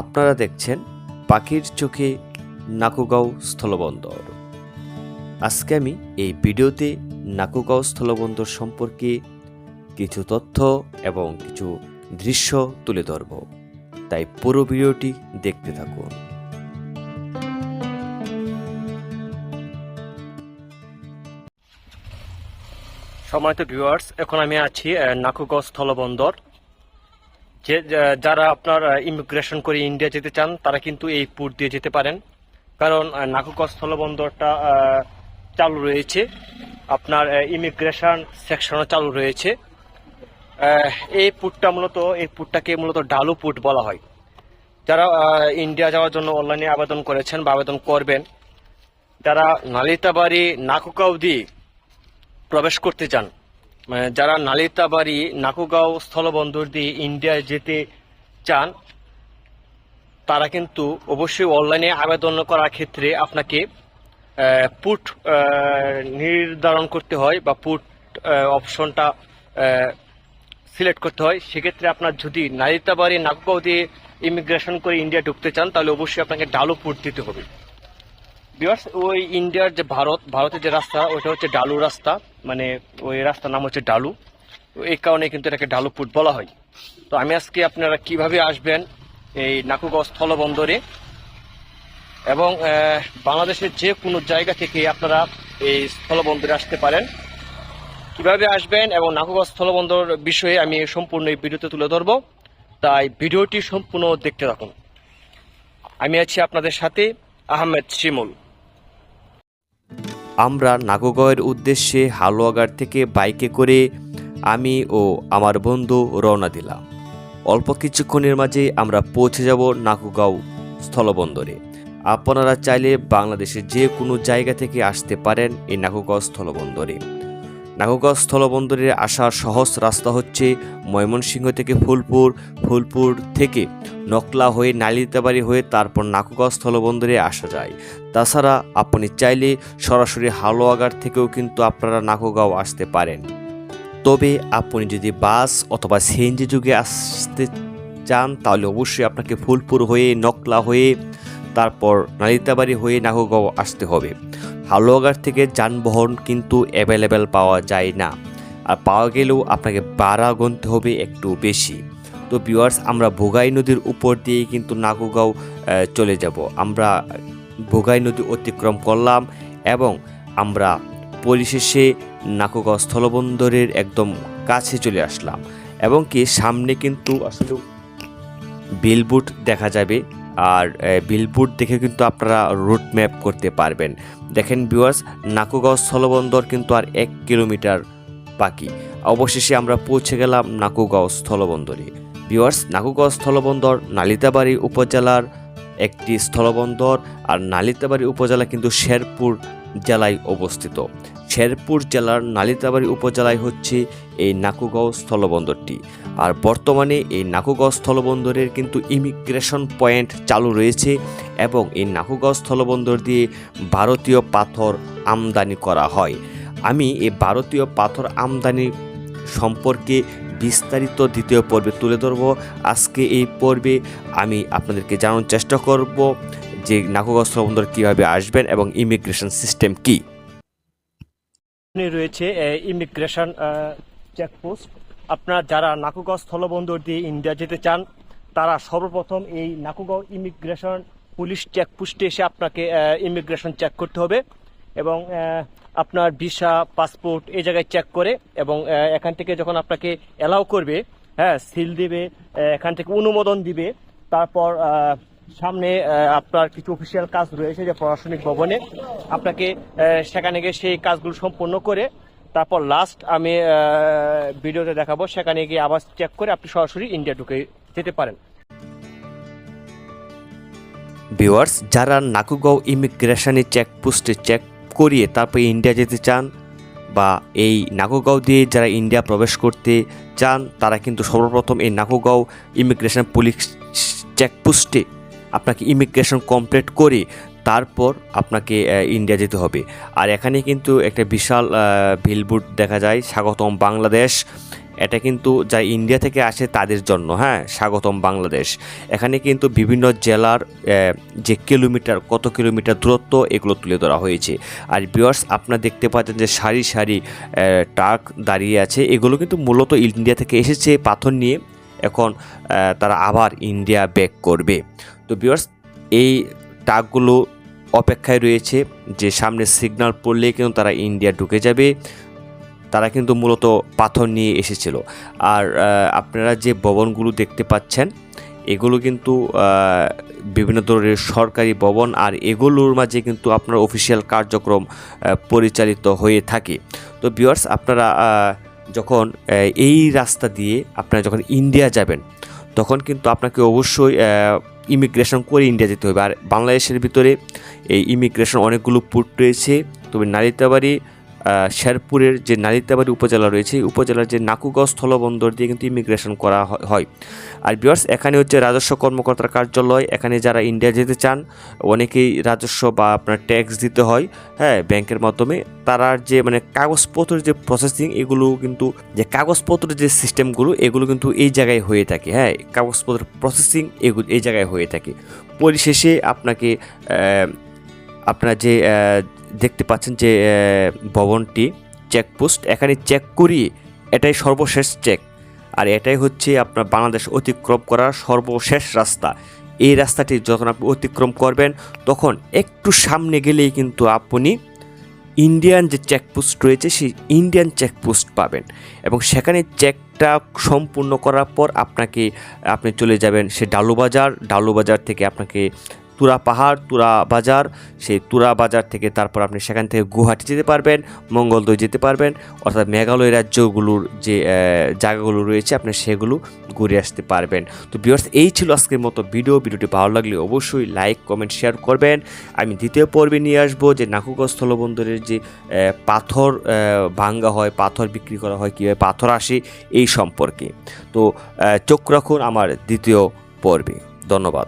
আপনারা দেখছেন পাখির চোখে নাকুগাঁও স্থলবন্দর। আজকে আমি এই ভিডিওতে নাকুগাঁও স্থলবন্দর সম্পর্কে কিছু তথ্য এবং কিছু দৃশ্য তুলে ধরব। তাই পুরো ভিডিওটি দেখতে থাকুন। সম্মানিত ভিউয়ার্স এখন আমি আছি নাকুগঞ্জ স্থলবন্দর। যে যারা আপনার ইমিগ্রেশন করে ইন্ডিয়া যেতে চান, তারা কিন্তু এই পুট দিয়ে যেতে পারেন। কারণ নাকুগঞ্জ স্থলবন্দরটা চালু রয়েছে। আপনার ইমিগ্রেশন সেকশনও চালু রয়েছে। এই পুটটা মূলত, এই পুটটাকে মূলত ডালু পুট বলা হয়। যারা ইন্ডিয়া যাওয়ার জন্য অনলাইনে আবেদন করেছেন বা আবেদন করবেন, যারা নালিতাবাড়ি নাকুকাউ দিয়ে প্রবেশ করতে চান যারা নালিতাবাড়ি, নাকুগাঁও স্থলবন্দর দিয়ে ইন্ডিয়ায় যেতে চান, তারা কিন্তু অবশ্যই অনলাইনে আবেদন করার ক্ষেত্রে আপনাকে পুট নির্ধারণ করতে হয় বা পুট অপশনটা সিলেক্ট করতে হয়। সেক্ষেত্রে আপনার যদি নালিতাবাড়ি, নাকুগাঁও দিয়ে ইমিগ্রেশন করে ইন্ডিয়া ঢুকতে চান, তাহলে অবশ্যই আপনাকে ডালো পুট দিতে হবে। বিয়ার্স ওই ইন্ডিয়ার যে ভারত, ভারতের যে রাস্তা, ওইটা হচ্ছে ডালু রাস্তা। মানে ওই রাস্তার নাম হচ্ছে ডালু। এই কারণে কিন্তু এটাকে ডালু পুট বলা হয়। তো আমি আজকে আপনারা কীভাবে আসবেন এই নাকুগাঁও স্থলবন্দরে এবং বাংলাদেশের যে কোনো জায়গা থেকে আপনারা এই স্থলবন্দরে আসতে পারেন। কীভাবে আসবেন এবং নাকুগাঁও স্থলবন্দর বিষয়ে আমি সম্পূর্ণ এই ভিডিওতে তুলে ধরবো। তাই ভিডিওটি সম্পূর্ণ দেখতে থাকুন। আমি আছি আপনাদের সাথে আহমেদ শিমুল। আমরা নাগোগাঁওয়ের উদ্দেশ্যে হালুয়াঘাট থেকে বাইকে করে আমি ও আমার বন্ধু রওনা দিলাম। অল্প কিছুক্ষণের মাঝে আমরা পৌঁছে যাব নাকুগাঁও স্থলবন্দরে। আপনারা চাইলে বাংলাদেশের যে কোনো জায়গা থেকে আসতে পারেন এই নাকুগাঁও স্থলবন্দরে। নাকুগাঁও স্থলবন্দরে আসার সহজ রাস্তা হচ্ছে ময়মনসিংহ থেকে ফুলপুর ফুলপুর থেকে নকলা হয়ে, নালিতাবাড়ি হয়ে তারপর নাকুগাঁও স্থলবন্দরে আসা যায়। তাছাড়া আপনি চাইলে সরাসরি হালুয়াঘাট থেকেও কিন্তু আপনারা নাকুগাঁও আসতে পারেন। তবে আপনি যদি বাস অথবা সিএনজি যুগে আসতে চান, তাহলে অবশ্যই আপনাকে ফুলপুর হয়ে, নকলা হয়ে, তারপর নালিতাবাড়ি হয়ে নাকুগাঁও আসতে হবে। হালুয়াঘাট থেকে যানবাহন কিন্তু অ্যাভেলেবেল পাওয়া যায় না। আর পাওয়া গেলেও আপনাকে ভাড়া গুনতে হবে একটু বেশি। তো ভিউয়ার্স আমরা ভোগাই নদীর উপর দিয়ে কিন্তু নাকুগাঁও আহ, চলে যাব। আমরা ভোগাই নদী অতিক্রম করলাম এবং আমরা পরিশেষে নাকুগাঁও স্থলবন্দরের একদম কাছে চলে আসলাম। এবং কি সামনে কিন্তু আসলে বিলবুট দেখা যাবে। আর বিলবুট দেখে কিন্তু আপনারা রুট ম্যাপ করতে পারবেন। দেখেন ভিউয়ার্স নাকুগাঁও স্থলবন্দর কিন্তু আর এক কিলোমিটার বাকি। অবশেষে আমরা পৌঁছে গেলাম নাকুগাঁও স্থলবন্দরে। ভিউয়ার্স নাকুগাঁও স্থলবন্দর নালিতাবাড়ি উপজেলার একটি স্থলবন্দর আর নালিতাবাড়ি উপজেলা কিন্তু শেরপুর জেলায় অবস্থিত। শেরপুর জেলার নালিতাবাড়ি উপজেলায় হচ্ছে এই নাকুগাঁও স্থলবন্দরটি আর বর্তমানে এই নাকুগাঁও স্থলবন্দরের কিন্তু ইমিগ্রেশন পয়েন্ট চালু রয়েছে এবং এই নাকুগাঁও স্থলবন্দর দিয়ে ভারতীয় পাথর আমদানি করা হয়। আমি এই ভারতীয় পাথর আমদানি সম্পর্কে বিস্তারিত দ্বিতীয় পর্বে তুলে ধরব। আজকে এই পর্বে আমি আপনাদেরকে জানানোর চেষ্টা করব যে নাকুগাঁও স্থলবন্দর কীভাবে আসবেন এবং ইমিগ্রেশন সিস্টেম কী। রয়েছে ইমিগ্রেশন চেকপোস্ট। আপনারা যারা নাকুগাঁও স্থলবন্দর দিয়ে ইন্ডিয়া যেতে চান, তারা সর্বপ্রথম এই নাকুগাঁও ইমিগ্রেশন পুলিশ চেকপোস্টে এসে আপনাকে ইমিগ্রেশন চেক করতে হবে। এবং আপনার ভিসা, পাসপোর্ট এই জায়গায় চেক করে এবং এখান থেকে যখন আপনাকে অ্যালাউ করবে হ্যাঁ সিল দিবে এখান থেকে অনুমোদন দিবে, তারপর সামনে আপনার কিছু অফিসিয়াল কাজ রয়েছে, যে প্রশাসনিক ভবনে, আপনাকে সেখানে গিয়ে সেই কাজগুলো সম্পন্ন করে, তারপর লাস্ট আমি ভিডিওতে দেখাবো, সেখানে গিয়ে আবার চেক করে আপনি সরাসরি ইন্ডিয়া ঢুকে যেতে পারেন। ভিওয়ার্স যারা নাকুগাঁও ইমিগ্রেশনে চেকপোস্টে চেক করিয়ে তারপর ইন্ডিয়া যেতে চান বা এই নাগোগাঁও দিয়ে যারা ইন্ডিয়া প্রবেশ করতে চান, তারা কিন্তু সর্বপ্রথম এই নাগোগাঁও ইমিগ্রেশন পুলিশ চেকপোস্টে আপনাকে ইমিগ্রেশন কমপ্লিট করে তারপর আপনাকে ইন্ডিয়া যেতে হবে। আর এখানে কিন্তু একটা বিশাল বিলবোর্ড দেখা যায়, স্বাগতম বাংলাদেশ। এটা কিন্তু যা ইন্ডিয়া থেকে আসে তাদের জন্য হ্যাঁ স্বাগতম বাংলাদেশ। এখানে কিন্তু বিভিন্ন জেলার যে কিলোমিটার, কত কিলোমিটার দূরত্ব, এগুলো তুলে ধরা হয়েছে। আর বিয়ার্স আপনারা দেখতে পাচ্ছেন যে সারি সারি ট্রাক দাঁড়িয়ে আছে। এগুলো কিন্তু মূলত ইন্ডিয়া থেকে এসেছে পাথর নিয়ে। এখন তারা আবার ইন্ডিয়া ব্যাক করবে। তো বিয়ার্স এই ট্রাকগুলো অপেক্ষায় রয়েছে যে সামনে সিগন্যাল পড়লে কিন্তু তারা ইন্ডিয়া ঢুকে যাবে। তারা কিন্তু মূলত পাথর নিয়ে এসেছিল। আর আপনারা যে ভবনগুলো দেখতে পাচ্ছেন এগুলো কিন্তু বিভিন্ন ধরনের সরকারি ভবন আর এগুলোর মাঝে কিন্তু আপনার অফিসিয়াল কার্যক্রম পরিচালিত হয়ে থাকে। তো বিয়ার্স আপনারা যখন এই রাস্তা দিয়ে আপনারা যখন ইন্ডিয়া যাবেন তখন কিন্তু আপনাকে অবশ্যই ইমিগ্রেশন করে ইন্ডিয়া যেতে হবে। আর বাংলাদেশের ভিতরে এই ইমিগ্রেশন অনেকগুলো পুট রয়েছে। তবে নালিতাবাড়ি আহ, শেরপুরের যে নালিতাবাড়ি উপজেলা রয়েছে উপজেলার যে নাকুগাঁও স্থলবন্দর দিয়ে কিন্তু ইমিগ্রেশন করা হয়- আর বিয়ার্স এখানে হচ্ছে রাজস্ব কর্মকর্তার কার্যালয়, এখানে যারা ইন্ডিয়া যেতে চান, অনেকেই রাজস্ব বা আপনার ট্যাক্স দিতে হয় হ্যাঁ ব্যাংকের মাধ্যমে। তারা যে মানে কাগজপত্রের যে প্রসেসিং এগুলো কিন্তু যে কাগজপত্রের যে সিস্টেমগুলো এগুলো কিন্তু এই জায়গায় হয়ে থাকে হ্যাঁ কাগজপত্র প্রসেসিং এগুলো এই জায়গায় হয়ে থাকে। পরিশেষে আপনাকে আপনার যে দেখতে পাচ্ছেন যে ভবনটি চেকপোস্ট। এখানে চেক করিয়ে এটাই সর্বশেষ চেক। আর এটাই হচ্ছে আপনার বাংলাদেশ অতিক্রম করার সর্বশেষ রাস্তা। এই রাস্তাটি যখন আপনি অতিক্রম করবেন, তখন একটু সামনে গেলেই কিন্তু আপনি ইন্ডিয়ান যে চেকপোস্ট রয়েছে, সেই ইন্ডিয়ান চেকপোস্ট পাবেন। এবং সেখানে চেকটা সম্পূর্ণ করার পর আপনাকে, আপনি চলে যাবেন সে ডালুবাজার ডালুবাজার থেকে আপনাকে তুরা পাহাড়, তুরা বাজার, সেই তুরা বাজার থেকে তারপর আপনি সেখান থেকে গুয়াহাটি যেতে পারবেন, মঙ্গলদৈ যেতে পারবেন, অর্থাৎ মেঘালয় রাজ্যগুলোর যে জায়গাগুলো রয়েছে, আপনি সেগুলো ঘুরে আসতে পারবেন। তো বিয়ার্স এই ছিল আজকের মতো ভিডিও। ভিডিওটি ভালো লাগলে অবশ্যই লাইক, কমেন্ট, শেয়ার করবেন। আমি দ্বিতীয় পর্বে নিয়ে আসব যে নাকুগঞ্জ স্থলবন্দরের যে পাথর ভাঙ্গা হয়, পাথর বিক্রি করা হয়, কীভাবে পাথর আসে, এই সম্পর্কে। তো চোখ রাখুন আমার দ্বিতীয় পর্বে। ধন্যবাদ।